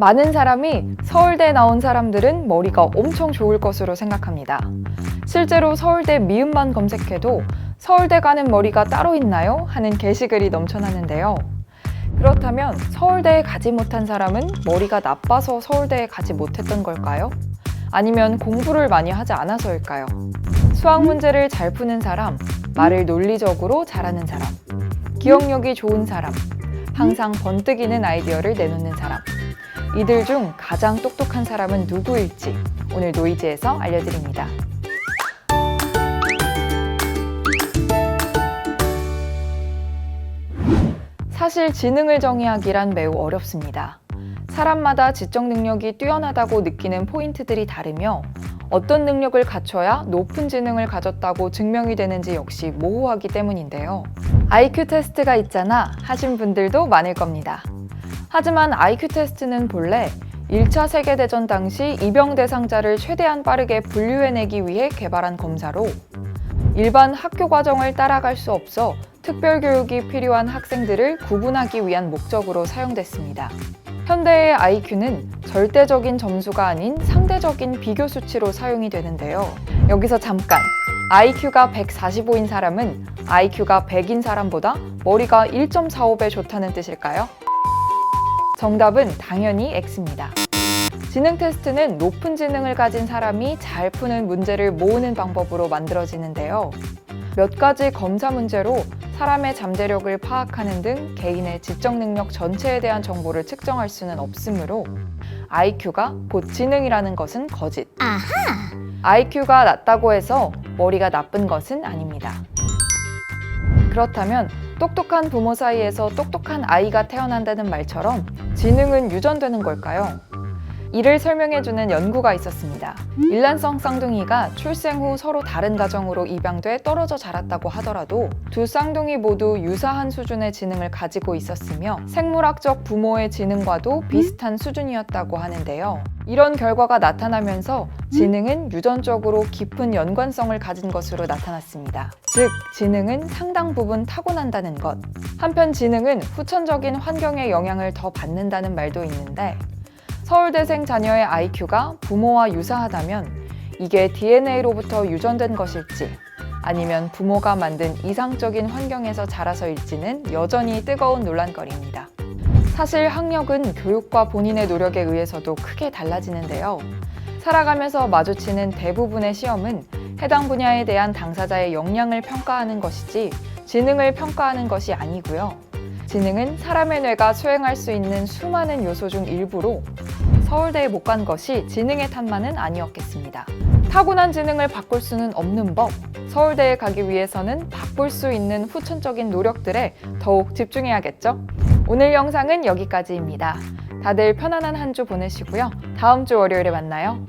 많은 사람이 서울대 나온 사람들은 머리가 엄청 좋을 것으로 생각합니다. 실제로 서울대 미음만 검색해도 서울대 가는 머리가 따로 있나요? 하는 게시글이 넘쳐나는데요. 그렇다면 서울대에 가지 못한 사람은 머리가 나빠서 서울대에 가지 못했던 걸까요? 아니면 공부를 많이 하지 않아서일까요? 수학 문제를 잘 푸는 사람, 말을 논리적으로 잘하는 사람, 기억력이 좋은 사람, 항상 번뜩이는 아이디어를 내놓는 사람. 이들 중 가장 똑똑한 사람은 누구일지 오늘 노이즈에서 알려드립니다. 사실 지능을 정의하기란 매우 어렵습니다. 사람마다 지적 능력이 뛰어나다고 느끼는 포인트들이 다르며 어떤 능력을 갖춰야 높은 지능을 가졌다고 증명이 되는지 역시 모호하기 때문인데요. IQ 테스트가 있잖아 하신 분들도 많을 겁니다. 하지만 IQ 테스트는 본래 1차 세계대전 당시 입영 대상자를 최대한 빠르게 분류해내기 위해 개발한 검사로 일반 학교 과정을 따라갈 수 없어 특별 교육이 필요한 학생들을 구분하기 위한 목적으로 사용됐습니다. 현대의 IQ는 절대적인 점수가 아닌 상대적인 비교 수치로 사용이 되는데요. 여기서 잠깐 IQ가 145인 사람은 IQ가 100인 사람보다 머리가 1.45배 좋다는 뜻일까요? 정답은 당연히 X입니다. 지능 테스트는 높은 지능을 가진 사람이 잘 푸는 문제를 모으는 방법으로 만들어지는데요. 몇 가지 검사 문제로 사람의 잠재력을 파악하는 등 개인의 지적 능력 전체에 대한 정보를 측정할 수는 없으므로 IQ가 곧 지능이라는 것은 거짓. IQ가 낮다고 해서 머리가 나쁜 것은 아닙니다. 그렇다면 똑똑한 부모 사이에서 똑똑한 아이가 태어난다는 말처럼 지능은 유전되는 걸까요? 이를 설명해주는 연구가 있었습니다. 일란성 쌍둥이가 출생 후 서로 다른 가정으로 입양돼 떨어져 자랐다고 하더라도 두 쌍둥이 모두 유사한 수준의 지능을 가지고 있었으며 생물학적 부모의 지능과도 비슷한 수준이었다고 하는데요. 이런 결과가 나타나면서 지능은 유전적으로 깊은 연관성을 가진 것으로 나타났습니다. 즉, 지능은 상당 부분 타고난다는 것. 한편 지능은 후천적인 환경의 영향을 더 받는다는 말도 있는데 서울대생 자녀의 IQ가 부모와 유사하다면 이게 DNA로부터 유전된 것일지 아니면 부모가 만든 이상적인 환경에서 자라서일지는 여전히 뜨거운 논란거리입니다. 사실 학력은 교육과 본인의 노력에 의해서도 크게 달라지는데요. 살아가면서 마주치는 대부분의 시험은 해당 분야에 대한 당사자의 역량을 평가하는 것이지 지능을 평가하는 것이 아니고요. 지능은 사람의 뇌가 수행할 수 있는 수많은 요소 중 일부로 서울대에 못 간 것이 지능의 탓만은 아니었겠습니다. 타고난 지능을 바꿀 수는 없는 법, 서울대에 가기 위해서는 바꿀 수 있는 후천적인 노력들에 더욱 집중해야겠죠? 오늘 영상은 여기까지입니다. 다들 편안한 한 주 보내시고요. 다음 주 월요일에 만나요.